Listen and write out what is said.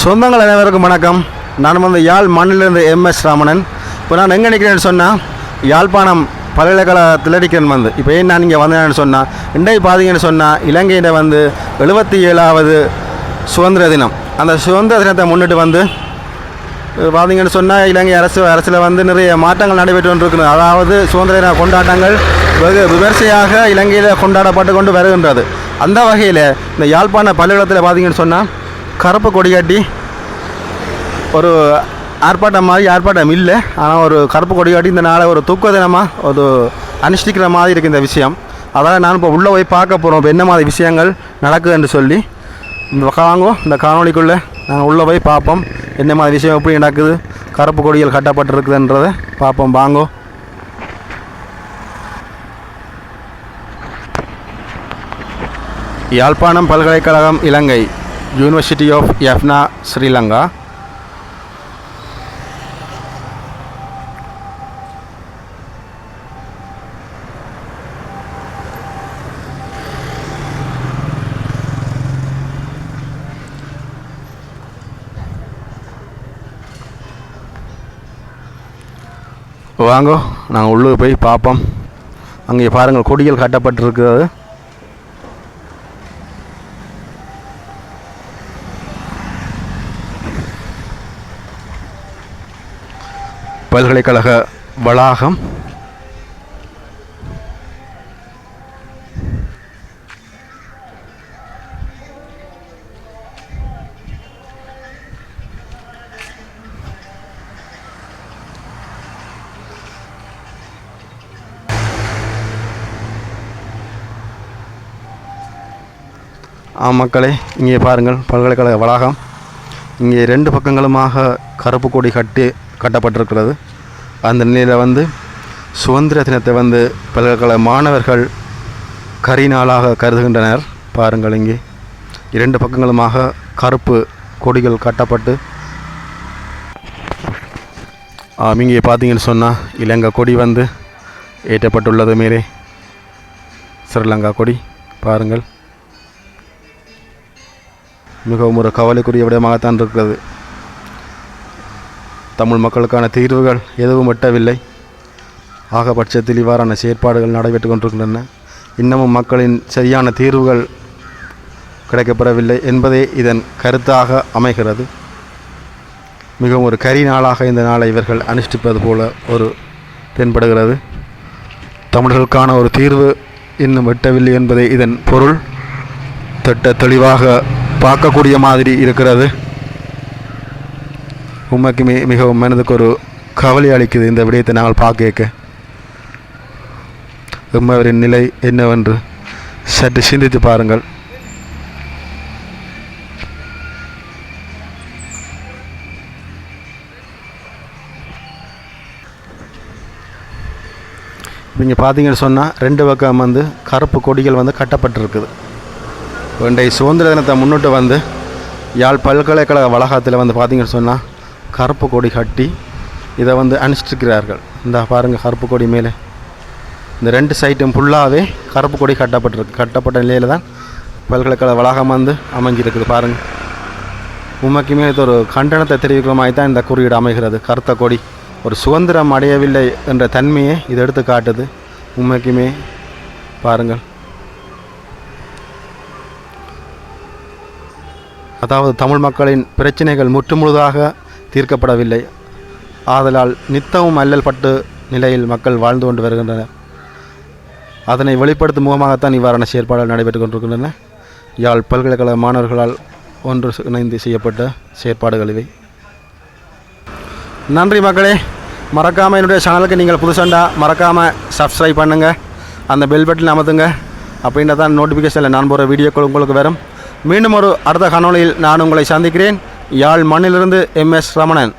சொந்தங்கள் அனைவருக்கும் வணக்கம். நான் வந்து யாழ் மண்ணிலிருந்து எம்எஸ் ராமணன் இப்போ நான் எங்கே நிற்கிறேன்னு சொன்னால் யாழ்ப்பாணம் பல்கலைக்கழகத்தில் இருக்கிறேன் வந்து. இப்போ ஏன் நான் இங்கே வந்தேன்னு சொன்னால் இன்றைக்கு பார்த்தீங்கன்னு சொன்னால் இலங்கையில் வந்து எழுபத்தி ஏழாவது சுதந்திர தினம். அந்த சுதந்திர தினத்தை முன்னிட்டு வந்து பார்த்தீங்கன்னு சொன்னால் இலங்கை அரசு அரசில் வந்து நிறைய மாற்றங்கள் நடைபெற்று கொண்டிருக்கிறது. அதாவது சுதந்திர தின கொண்டாட்டங்கள் வெகு விமர்சையாக இலங்கையில் கொண்டாடப்பட்டு கொண்டு வருகின்றது. அந்த வகையில் இந்த யாழ்ப்பாண பல்கலைக்கழகத்தில் பார்த்தீங்கன்னு சொன்னால் கருப்பு கொடி காட்டி ஒரு ஆர்ப்பாட்டம் மாதிரி ஆர்ப்பாட்டம் இல்லை. ஆனால் ஒரு கருப்பு கொடி காட்டி இந்த நாளை ஒரு தூக்க தினமாக ஒரு அனுஷ்டிக்கிற மாதிரி இருக்குது இந்த விஷயம். அதாவது நான் இப்போ உள்ளே போய் பார்க்க போகிறோம் இப்போ என்ன மாதிரி விஷயங்கள் நடக்குதுன்னு சொல்லி. இந்த வாங்கோ இந்த காணொளிக்குள்ளே நாங்கள் உள்ளே போய் பார்ப்போம். என்ன மாதிரி விஷயம் எப்படி நடக்குது கருப்பு கொடிகள் கட்டப்பட்டிருக்குதுன்றதை பார்ப்போம். வாங்கோ. யாழ்ப்பாணம் பல்கலைக்கழகம் Ilangai. University of Jaffna Sri Lanka வாங்கோ நாங்கள் உள்ளே போய் பார்ப்போம். அங்கே பாருங்கள் கொடிகள் கட்டப்பட்டிருக்கிறது. பல்கலைக்கழக வளாகம். மக்களே இங்கே பாருங்கள் பல்கலைக்கழக வளாகம். இங்கே ரெண்டு பக்கங்களுமாக கருப்பு கொடி கட்டி கட்டப்பட்டிருக்கிறது. அந்த நிலையில் வந்து சுதந்திர தினத்தை வந்து பல்கலைக்கழக மாணவர்கள் கரி நாளாக கருதுகின்றனர். பாருங்கள் இங்கே. இரண்டு பக்கங்களுமாக கருப்பு கொடிகள் கட்டப்பட்டு ஆம், இங்கே பார்த்தீங்கன்னு சொன்னால் இலங்கை கொடி வந்து ஏற்றப்பட்டுள்ளது மேலே. ஸ்ரீலங்கா கொடி பாருங்கள். மிகவும் ஒரு கவலைக்குரிய விடமாகத்தான் இருக்கிறது. தமிழ் மக்களுக்கான தீர்வுகள் எதுவும் எட்டவில்லை. ஆகபட்சத்தில் இவ்வாறான செயற்பாடுகள் நடைபெற்று கொண்டிருக்கின்றன. இன்னமும் மக்களின் சரியான தீர்வுகள் கிடைக்கப்பெறவில்லை என்பதே இதன் கருத்தாக அமைகிறது. மிகவும் ஒரு கரி நாளாக இந்த நாளை இவர்கள் அனுஷ்டிப்பது போல ஒரு தென்படுகிறது. தமிழர்களுக்கான ஒரு தீர்வு இன்னும் எட்டவில்லை என்பதே இதன் பொருள். திட்ட தெளிவாக பார்க்கக்கூடிய மாதிரி இருக்கிறது. உண்மைக்குமே மிகவும் மனதுக்கு ஒரு கவலை அளிக்குது இந்த விடயத்தை நாங்கள் பார்க்க உம்மவரின் நிலை என்னவென்று சற்று சிந்தித்து பாருங்கள். நீங்கள் பார்த்தீங்கன்னு சொன்னால் ரெண்டு பக்கம் வந்து கருப்பு கொடிகள் வந்து கட்டப்பட்டிருக்குது. இன்றைய சுதந்திர தினத்தை முன்னிட்டு வந்து யாழ் பல்கலைக்கழக வளாகத்தில் வந்து பார்த்தீங்கன்னு சொன்னால் கருப்பு கொடி கட்டி இதை வந்து அனுஷ்டிக்கிறார்கள் இந்த பாருங்கள் கருப்பு கொடி மேலே. இந்த ரெண்டு சைட்டும் ஃபுல்லாகவே கருப்பு கொடி கட்டப்பட்டிருக்கு. கட்டப்பட்ட நிலையில் தான் பல்கலைக்கழக வளாகம் வந்து அமைஞ்சிருக்குது பாருங்கள் உண்மைக்குமே இது ஒரு கண்டனத்தை தெரிவிக்கிற மாதிரி தான் இந்த குறியீடு அமைகிறது. கருத்த கொடி ஒரு சுதந்திரம் அடையவில்லை என்ற தன்மையை இது எடுத்து காட்டுது. உண்மைக்குமே பாருங்கள். அதாவது தமிழ் மக்களின் பிரச்சனைகள் முற்றுமுழுதாக தீர்க்கப்படவில்லை. ஆதலால் நித்தமும் அல்லல் பட்டு நிலையில் மக்கள் வாழ்ந்து கொண்டு வருகின்றனர். அதனை வெளிப்படுத்தும் முகமாகத்தான் இவ்வாறான செயற்பாடுகள் நடைபெற்று கொண்டிருக்கின்றன. யாழ் பல்கலைக்கழக மாணவர்களால் ஒன்று இணைந்து செய்யப்பட்ட செயற்பாடுகள் இவை. நன்றி மக்களே. மறக்காமல் என்னுடைய சேனலுக்கு நீங்கள் புதுசண்டா மறக்காமல் சப்ஸ்கிரைப் பண்ணுங்கள் அந்த பெல் பட்டன் அமர்த்துங்க அப்படின்றதான் நோட்டிஃபிகேஷனில் நான் போகிற வீடியோக்கள் உங்களுக்கு வரும். மீண்டும் ஒரு அடுத்த காணொளியில் நான் உங்களை சந்திக்கிறேன். யாழ் மண்ணிலிருந்து எம் எஸ் ரமணன்.